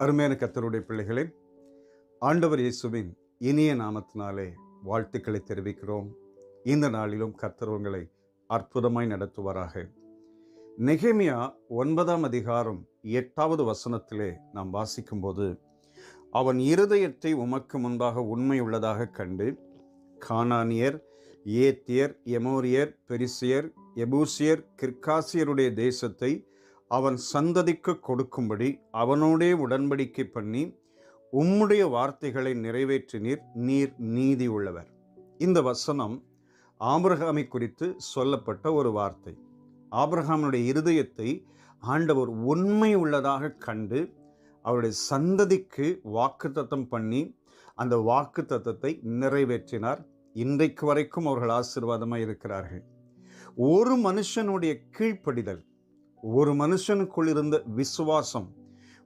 அருமையான கத்தருடைய பிள்ளைகளே ஆண்டவர் இயேசுவின் இனிய நாமத்தினாலே வாழ்த்துக்களை தெரிவிக்கிறோம். இந்த நாளிலும் கர்த்தர் உங்களை அற்புதமாய் நடத்துவாராக. நெகேமியா ஒன்பதாம் அதிகாரம் எட்டாவது வசனத்திலே நாம் வாசிக்கும்போது அவன் இருதயத்தை உமக்கு முன்பாக உண்மை உள்ளதாக கண்டு கானானியர் ஏத்தியர் எமோரியர் பெரிசியர் எபூசியர் கிர்காசியருடைய தேசத்தை அவன் சந்ததிக்கு கொடுக்கும்படி அவனோடே உடன்படிக்கை பண்ணி உம்முடைய வார்த்தைகளை நிறைவேற்றினீர் நீர் நீதி உள்ளவர். இந்த வசனம் ஆபிரகாமை குறித்து சொல்லப்பட்ட ஒரு வார்த்தை. ஆபிரகாமனுடைய இருதயத்தை ஆண்டவர் உண்மை உள்ளதாக கண்டு அவருடைய சந்ததிக்கு வாக்குத்தத்தம் பண்ணி அந்த வாக்குத்தத்தத்தை நிறைவேற்றினார். இன்றைக்கு வரைக்கும் அவர்கள் ஆசீர்வாதமாக இருக்கிறார்கள். ஒரு மனுஷனுடைய கீழ்ப்படிதல் ஒரு மனுஷனுக்குள் இருந்த விசுவாசம்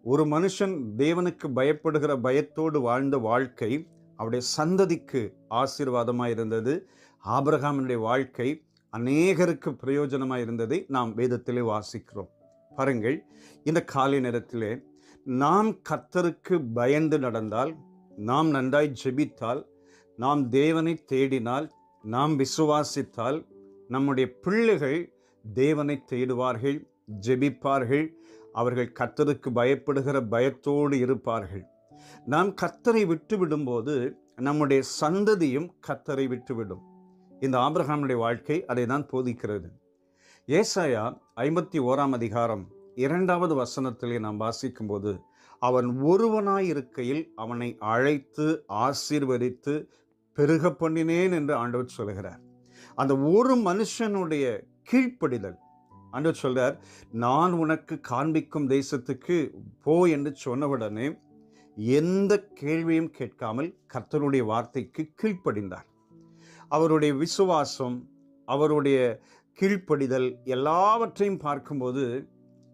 ஒரு மனுஷன் தேவனுக்கு பயப்படுகிற பயத்தோடு வாழ்ந்த வாழ்க்கை அவருடைய சந்ததிக்கு ஆசீர்வாதமாக இருந்தது. ஆபிரகாமினுடைய வாழ்க்கை அநேகருக்கு பிரயோஜனமாக இருந்ததை நாம் வேதத்திலே வாசிக்கிறோம். பாருங்கள் இந்த காலை நேரத்திலே நாம் கத்தருக்கு பயந்து நடந்தால் நாம் நன்றாய் ஜெபித்தால் நாம் தேவனை தேடினால் நாம் விசுவாசித்தால் நம்முடைய பிள்ளைகள் தேவனை தேடுவார்கள். ஜெபிப்பார்கள். அவர்கள் கர்த்தருக்கு பயப்படுகிற பயத்தோடு இருப்பார்கள். நாம் கர்த்தரை விட்டு விடும்போது நம்முடைய சந்ததியும் கர்த்தரை விட்டுவிடும். இந்த ஆபிரகாமுடைய வாழ்க்கை அதை தான் போதிக்கிறது. ஏசாயா ஐம்பத்தி ஓராம் அதிகாரம் இரண்டாவது வசனத்திலே நாம் வாசிக்கும்போது அவன் ஒருவனாயிருக்கையில் அவனை அழைத்து ஆசீர்வதித்து பெருக பண்ணினேன் என்று ஆண்டவர் சொல்கிறார் அந்த ஒரு மனுஷனுடைய கீழ்ப்படிதல் ஆண்டவர் சொல்றார் நான் உனக்கு காண்பிக்கும் தேசத்துக்கு போ என்று சொன்னவுடனே எந்த கேள்வியும் கேட்காமல் கர்த்தருடைய வார்த்தைக்கு கீழ்ப்படிந்தார். அவருடைய விசுவாசம் அவருடைய கீழ்ப்படிதல் எல்லாவற்றையும் பார்க்கும்போது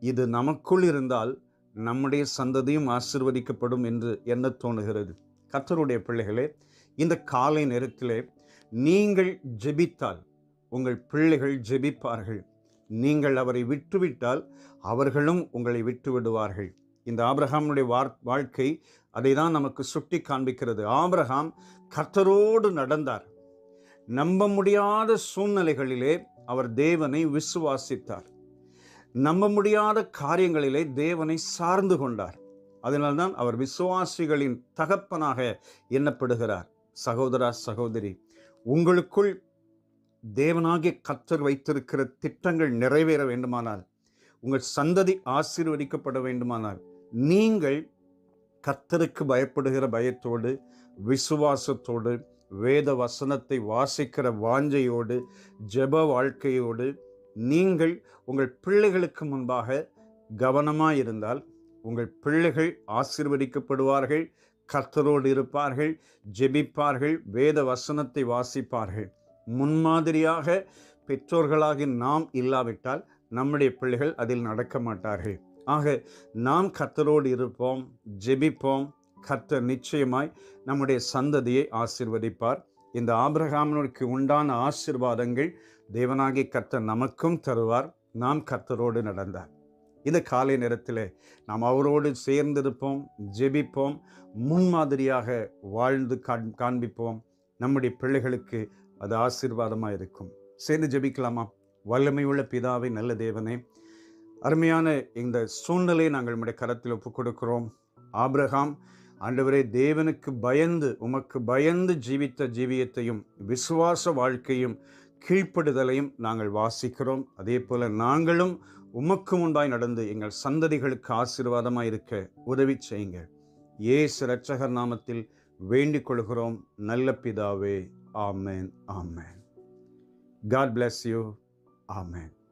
இது நமக்குள் இருந்தால் நம்முடைய சந்ததியும் ஆசிர்வதிக்கப்படும் என்று எண்ண தோணுகிறது. கர்த்தருடைய பிள்ளைகளே இந்த காலை நேரத்திலே நீங்கள் ஜெபித்தால் உங்கள் பிள்ளைகள் ஜெபிப்பார்கள். நீங்கள் அவரை விட்டுவிட்டால் அவர்களும் உங்களை விட்டு விடுவார்கள் இந்த ஆபிரகாமுடைய வார் வாழ்க்கை அதை தான் நமக்கு சுட்டி காண்பிக்கிறது. ஆபிரகாம் கர்த்தரோடு நடந்தார். நம்ப முடியாத சூழ்நிலைகளிலே அவர் தேவனை விசுவாசித்தார். நம்ப முடியாத காரியங்களிலே தேவனை சார்ந்து கொண்டார். அதனால்தான் அவர் விசுவாசிகளின் தகப்பனாக எண்ணப்படுகிறார். சகோதரா சகோதரி உங்களுக்குள் தேவனாகிய கத்தர் வைத்திருக்கிற திட்டங்கள் நிறைவேற வேண்டுமானால் உங்கள் சந்ததி ஆசீர்வதிக்கப்பட வேண்டுமானால் நீங்கள் கத்தருக்கு பயப்படுகிற பயத்தோடு விசுவாசத்தோடு வேத வசனத்தை வாசிக்கிற வாஞ்சையோடு ஜெப வாழ்க்கையோடு நீங்கள் உங்கள் பிள்ளைகளுக்கு முன்பாக கவனமாக இருந்தால் உங்கள் பிள்ளைகள் ஆசீர்வதிக்கப்படுவார்கள் கர்த்தரோடு இருப்பார்கள் ஜெபிப்பார்கள் வேத வசனத்தை வாசிப்பார்கள். முன்மாதிரியாக பெற்றோர்களாகி நாம் இல்லாவிட்டால் நம்முடைய பிள்ளைகள் அதில் நடக்க மாட்டார்கள். ஆக நாம் கத்தரோடு இருப்போம் ஜெபிப்போம். கர்த்தர் நிச்சயமாய் நம்முடைய சந்ததியை ஆசிர்வதிப்பார். இந்த ஆபிரகாமனுக்கு உண்டான ஆசிர்வாதங்கள் தேவனாகி கர்த்தர் நமக்கும் தருவார். நாம் கத்தரோடு நடந்தார். இந்த காலை நேரத்தில் நாம் அவரோடு சேர்ந்திருப்போம் ஜெபிப்போம். முன்மாதிரியாக வாழ்ந்து காண்பிப்போம். நம்முடைய பிள்ளைகளுக்கு அது ஆசீர்வாதமாக இருக்கும். சேர்ந்து ஜெபிக்கலாமா? வல்லமையுள்ள பிதாவை நல்ல தேவனே அருமையான இந்த சூழ்நிலையை நாங்கள் நம்முடைய கரத்தில் ஒப்புக் கொடுக்கிறோம் ஆப்ரஹாம் ஆண்டவரே தேவனுக்கு பயந்து உமக்கு பயந்து ஜீவித்த ஜீவியத்தையும் விசுவாச வாழ்க்கையும் கீழ்ப்படுதலையும் நாங்கள் வாசிக்கிறோம். அதே போல் நாங்களும் உமக்கு முன்பாய் நடந்து எங்கள் சந்ததிகளுக்கு ஆசீர்வாதமாக இருக்க உதவி செய்யுங்க ஏசு இரட்சகர் நாமத்தில் வேண்டிக் கொள்கிறோம். நல்ல பிதாவே. Amen. Amen. God bless you. Amen.